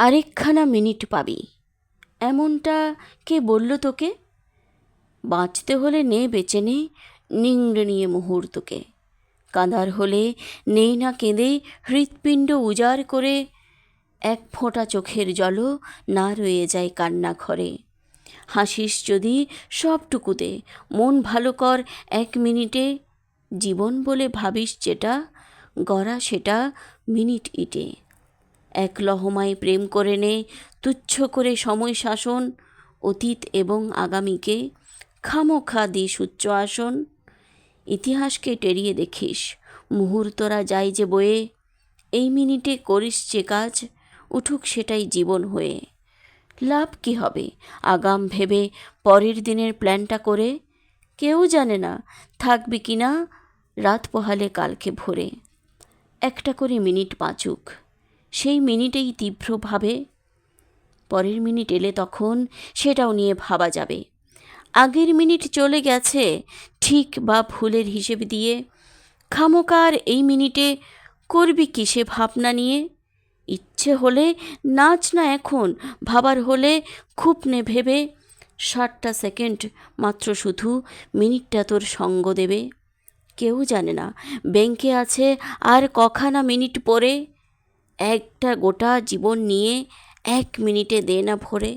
আরেকখানা minute পাবি। এমনটা কে বলল তোকে? বাঁচতে হলে নে বেঁচে নে নিংড়ে নিয়ে মুহূর্তকে কাঁদার হলে নেই না কেঁদে, হৃৎপিণ্ড উজাড় করে এক ফোঁটা চোখের জলও না রয়ে যায় কান্না ঘরে হাসিস যদি সবটুকুতে মন ভালো কর এক মিনিটে। জীবন বলে ভাবিস যেটা, গড়া সেটা মিনিট ইটে। এক লহমায় প্রেম করে নে, তুচ্ছ করে সময় শাসন, অতীত এবং আগামীকে খামোখা দিস উচ্চ আসন। ইতিহাসকে টেরিয়ে দেখিস, মুহূর্তরা যায় যে বয়ে। এই মিনিটে করিস যে কাজ, উঠুক সেটাই জীবন হয়ে। লাভ কি হবে? আগাম ভেবে পরের দিনের প্ল্যানটা করে। কেউ জানে না, থাকবি কি না, রাত পোহালে কালকে ভোরে। একটা করে মিনিট বাঁচুক। সেই মিনিটেই তীব্রভাবে পরের মিনিট এলে তখন সেটাও নিয়ে ভাবা যাবে। আগের মিনিট চলে গেছে, ঠিক বা ভুলের হিসেব দিয়ে। খামোকার এই মিনিটে করবি কিসে ভাবনা নিয়ে? ইচ্ছে হলে নাচ না এখন, ভাবার হলে খুব নে ভেবে। ষাটটা সেকেন্ড মাত্র শুধু মিনিটটা তোর সঙ্গ দেবে। কেউ জানে না, ব্যাংকে আছে আর কখানা মিনিট পরে। একটা গোটা জীবন নিয়ে এক মিনিটে দে না ভরে।